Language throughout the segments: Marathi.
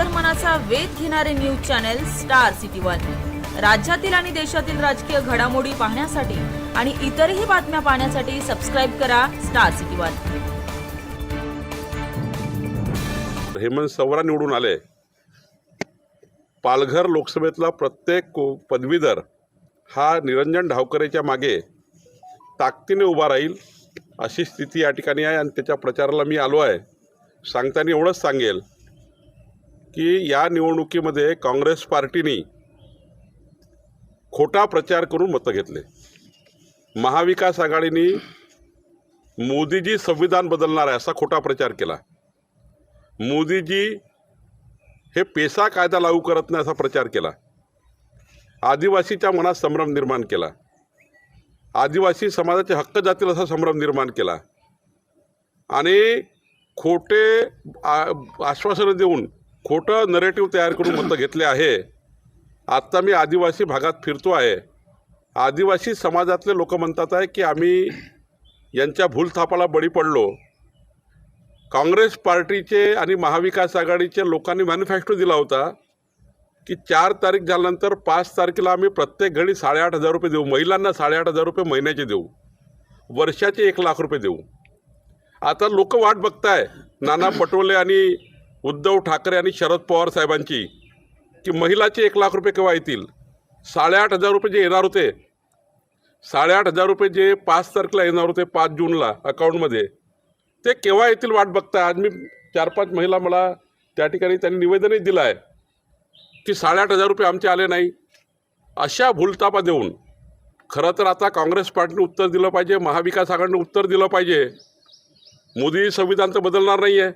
अंतर्मनाचा वेध घेणारे news channel Star City One. राज्यातील आणि देशातील राजकीय घडामोडी पाहण्यासाठी आणि इतरही बातम्या पाहण्यासाठी सबस्क्राईब करा Star City One. Hemant Savara निवडून आले. पालघर लोकसभेतला प्रत्येक पदवीधर हा निरंजन ढावकरेच्या मागे ताकदीने उभा राहील अशी स्थिती या ठिकाणी आहे आणि त्याच्या प्रचाराला मी आलो आहे. सांगताना एवढंच सांगेल. की या निवडणुकीमध्ये काँग्रेस पार्टीने खोटा प्रचार करून मतं घेतले. महाविकास आघाडीने मोदीजी संविधान बदलणार आहे असा खोटा प्रचार केला. मोदीजी हे पेसा कायदा लागू करत नाही असा प्रचार केला. आदिवासीच्या मनात संभ्रम निर्माण केला. आदिवासी समाजाचे हक्क जातील असा संभ्रम निर्माण केला. आणि खोटे आ- आश्वासनं देऊन खोटं नरेटिव्ह तयार करून मतं घेतले आहे. आत्ता मी आदिवासी भागात फिरतो आहे. आदिवासी समाजातले लोक म्हणतात आहे की आम्ही यांच्या भूलथापाला बळी पडलो. काँग्रेस पार्टीचे आणि महाविकास आघाडीचे लोकांनी मॅनिफेस्टो दिला होता की चार तारीख झाल्यानंतर पाच तारखेला आम्ही प्रत्येक घडी साडेआठ हजार रुपये देऊ. महिलांना साडेआठ हजार रुपये महिन्याचे देऊ. वर्षाचे एक लाख रुपये देऊ. आता लोक वाट बघताय. नाना पटोले आणि उद्धव ठाकरे आणि शरद पवार साहेबांची की महिलाचे एक लाख रुपये केव्हा येतील? साडेआठ हजार रुपये जे येणार होते साडेआठ हजार रुपये जे पाच तारखेला येणार होते पाच जूनला अकाउंटमध्ये ते केव्हा येतील वाट बघताय? आज मी चार पाच महिला मला त्या ठिकाणी त्यांनी निवेदनही दिलं आहे की साडेआठ हजार रुपये आमचे आले नाही. अशा भूलतापा देऊन खरं तर आता काँग्रेस पार्टीने उत्तर दिलं पाहिजे महाविकास आघाडीने उत्तर दिलं पाहिजे. मोदी संविधान तर बदलणार नाही आहे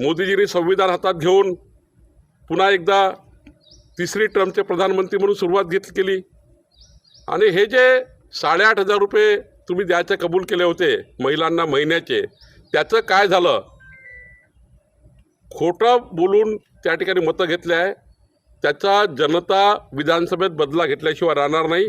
मोदीजींनी संविधान हातात घेऊन पुन्हा एकदा तिसरी ट्रम्पचे प्रधानमंत्री म्हणून सुरुवात घेत केली. आणि हे जे साडेआठ हजार रुपये तुम्ही द्यायचे कबूल केले होते महिलांना महिन्याचे त्याचं काय झालं? खोटं बोलून त्या ठिकाणी मतं घेतले आहे. त्याचा जनता विधानसभेत बदला घेतल्याशिवाय राहणार नाही.